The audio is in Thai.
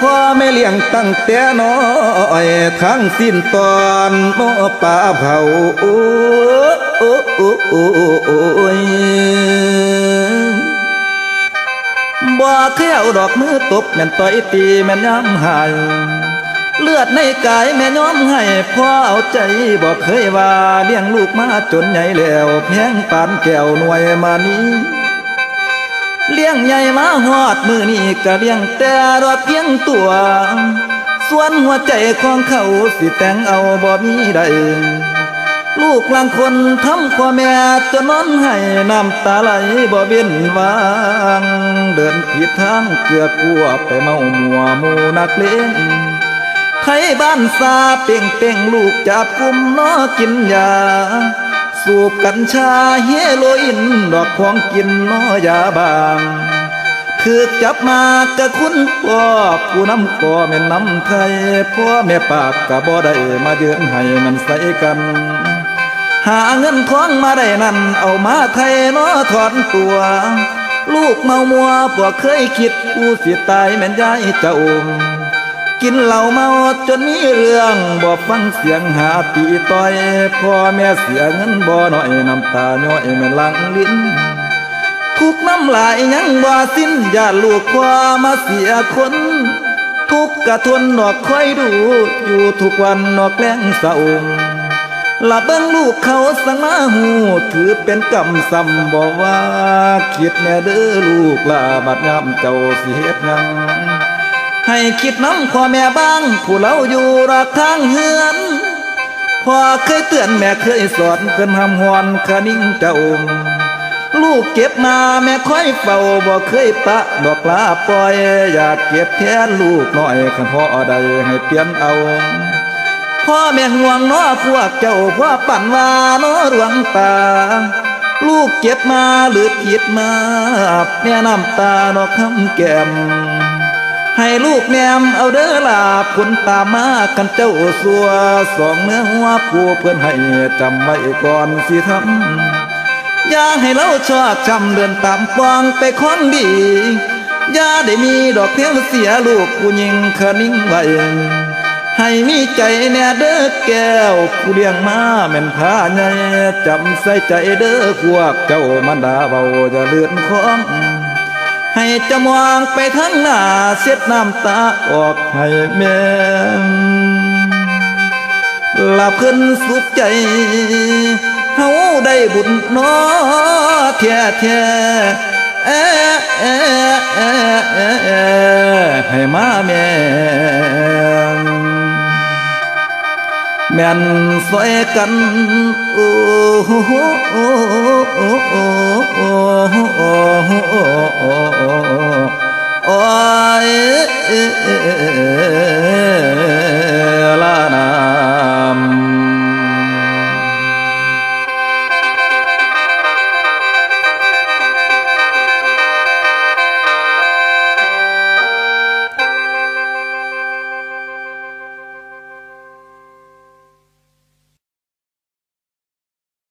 พ่อแม่เลี้ยงตั้งแต่น้อยทั้งสิ้นตอนโมป่าเผาโอ้โอ้โอ้โอ้ยบ่เคยเอาดอกมือตบแม่นต่อยตีแม่นย้ำหายเลือดในกายแม่ย้อมให้พ่อเอาใจบอกเคยว่าเลี้ยงลูกมาจนใหญ่แล้วแพงปานแก้วหน่วยมานี้ เลี้ยงใหญ่มาหอดมือนี่ก็เลี้ยงแต่รอดเพียงตัว ส่วนหัวใจของเขาสิแต่งเอาบ่มีใดลูกลางคนทำพ่อแม่จนนอนให้น้ำตาไหลบ่เว้นวาง เดินผิดทางเกือบกลัวไปเมามัวมูนักเลงไทยบ้านซาเป่งเป่งลูกจับกุมนอกินยา สูบกัญชาเฮโรอีนดอกของกินน้อยาบางคือจับมากะคุณพ่อผู้นำก่อแม่นนำไทยพ่อแม่ปากกะบ่ได้มาเยือนให้มันใส่กัน หาเงินทองมาได้นั่นเอามาไทยน้อถอนตัว ลูกเมามัวบ่เคยคิดผู้สิตายแม่นยายเจ้า กินเหล้าเมาจนมีเรื่องบ่ฟังเสียงหาตีต่อยพ่อแม่เสียเงินบ่หน้อยน้ำตาย้อยแม่หลังลิ้นทุกน้ำลายยังบ่สิ้นญาติลูกพ่อมาเสียคน ทุกข์กะทนนอกคอยดูอยู่ทุกวันนอกแรงเศร้าละเบิ่งลูกเขาสังมาหูถือเป็นกรรมซ้ำบ่ว่าคิดแน่เด้อลูกลาบัดยามเจ้าสิเฮ็ดหยัง ให้คิดน้ำพ่อแม่บ้าง ผู้เราอยู่รอกทางเฮือนพ่อเคยเตือนแม่เคยสอนเพิ่นห้ามหอนคนิ่งเจ้าลูกเก็บมาแม่ค่อยเฝ้าบ่เคยปะดอกลาปล่อย อยากเก็บแทนลูกน้อยคันพ่อใดให้เปลี่ยนเอาพ่อแม่ห่วงน้อพวกเจ้าพ่อปั่นว่าน้อดวงตา ลูกเก็บมาหรือผิดมาแม่น้ำตาดอกคำแก้ม ให้ลูกแนมเอาเด้อลาบคนตามมากันเจ้าสัวสองเนื้อหัวผู้เพื่อนให้จำไว้ก่อนสิทำอย่าให้เราชอบจำเดินตามฟองไปคนดีอย่าได้มีดอกเพียงเสียลูกผู้หญิงคนิ่งไว้ให้มีใจแน่เด้อแก้วผู้เลี้ยงมาแม่นพาใหญ่จำใส่ใจเด้อพวกเจ้ามันดาเบาจะเลือนของ ให้จมวงไปทั้งหน้าเสียดน้ำตาออกให้แม่หลับขึ้นสุขใจเฮาได้บุญน้อแท้แท้เอเอเอ๊ะเอ๊ะเอ๊ะให้มาแม่แม่นสวยกันโอ้โหโอ้โหโอ้โหโอ้โห โอ้ย